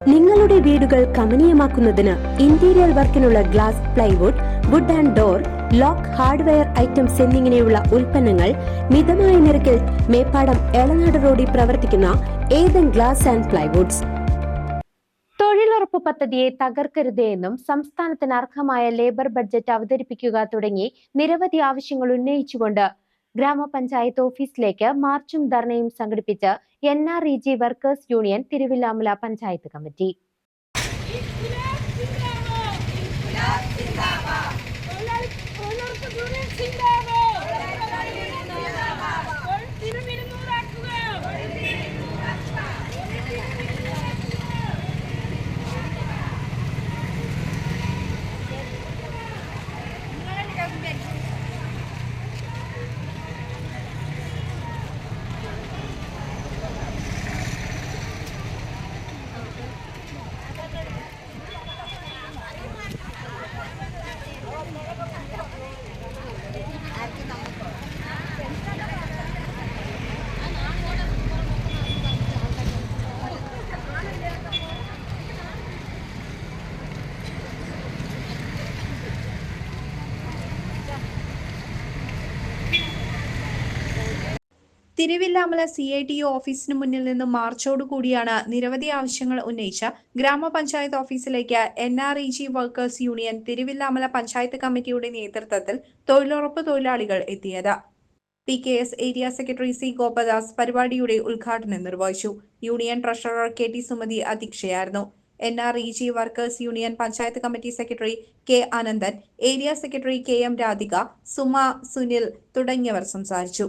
നിങ്ങളുടെ വീടുകൾ കമനീയമാക്കുന്നതിന് interior വർക്കിനുള്ള glass plywood wood and door lock hardware items എന്നിങ്ങനെയുള്ള ഉൽപ്പന്നങ്ങൾ മിതമായ നിരക്കിൽ മേപ്പാടം എളനാട് റോഡിൽ പ്രവർത്തിക്കുന്ന ഏതൻ ഗ്ലാസ് ആൻഡ് പ്ലൈവുഡ്സ് തൊഴിലുറപ്പ് പദ്ധതിയെ തകർക്കരുതേ എന്നും സംസ്ഥാനത്തിന് അർഹമായ ലേബർ ബഡ്ജറ്റ് അവതരിപ്പിക്കുക തുടങ്ങി നിരവധി ആവശ്യങ്ങൾ ഉന്നയിച്ചുകൊണ്ട് ഗ്രാമപഞ്ചായത്ത് ഓഫീസിലേക്ക് മാർച്ചും ധർണയും സംഘടിപ്പിച്ച് N R E G workers union Thiruvilwamala panchayat committee. Thiruvilwamala C I T O ഓഫീസിന് മുന്നിൽ നിന്ന് മാർച്ചോടുകൂടിയാണ് നിരവധി ആവശ്യങ്ങൾ ഉന്നയിച്ച ഗ്രാമപഞ്ചായത്ത് ഓഫീസിലേക്ക് N R E G workers union Thiruvilwamala panchayat കമ്മിറ്റിയുടെ നേതൃത്വത്തിൽ തൊഴിലുറപ്പ് തൊഴിലാളികൾ എത്തിയത്. P K S area secretary C Gopadas പരിപാടിയുടെ ഉദ്ഘാടനം നിർവഹിച്ചു. Union treasurer K T Sumathi അധ്യക്ഷയായിരുന്നു. N R E G workers union panchayat committee secretary K Ananthan area secretary K M Radhika Suma Sunil തുടങ്ങിയവർ സംസാരിച്ചു.